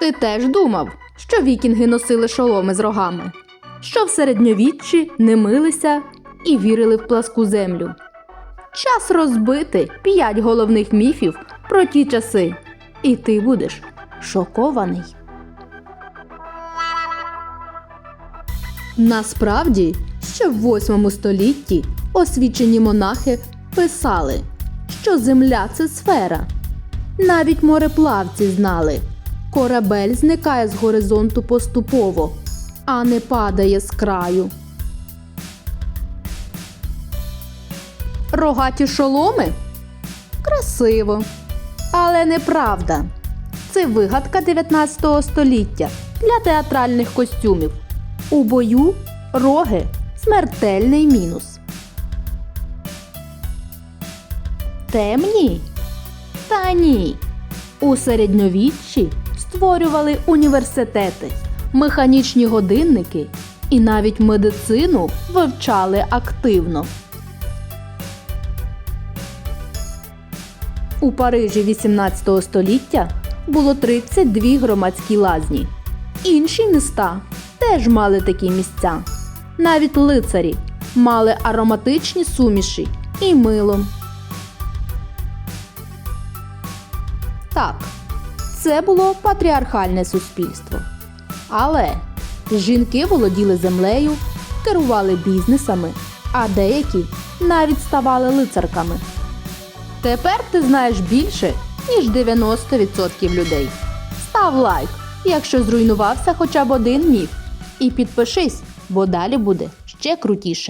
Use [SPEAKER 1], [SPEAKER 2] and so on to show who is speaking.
[SPEAKER 1] Ти теж думав, що вікінги носили шоломи з рогами, що в середньовіччі не милися і вірили в пласку землю. Час розбити п'ять головних міфів про ті часи, і ти будеш шокований. Насправді, ще в 8 столітті освічені монахи писали, що земля це сфера. Навіть мореплавці знали, корабель зникає з горизонту поступово, а не падає з краю. Рогаті шоломи? Красиво, але неправда. Це вигадка 19 століття для театральних костюмів. У бою роги смертельний мінус. Темні? Та ні. У середньовіччі створювали університети, механічні годинники і навіть медицину вивчали активно. У Парижі 18 століття було 32 громадські лазні. Інші міста теж мали такі місця. Навіть лицарі мали ароматичні суміші і мило. Так, це було патріархальне суспільство. Але жінки володіли землею, керували бізнесами, а деякі навіть ставали лицарками. Тепер ти знаєш більше, ніж 90% людей. Став лайк, якщо зруйнувався хоча б один міф. І підпишись, бо далі буде ще крутіше.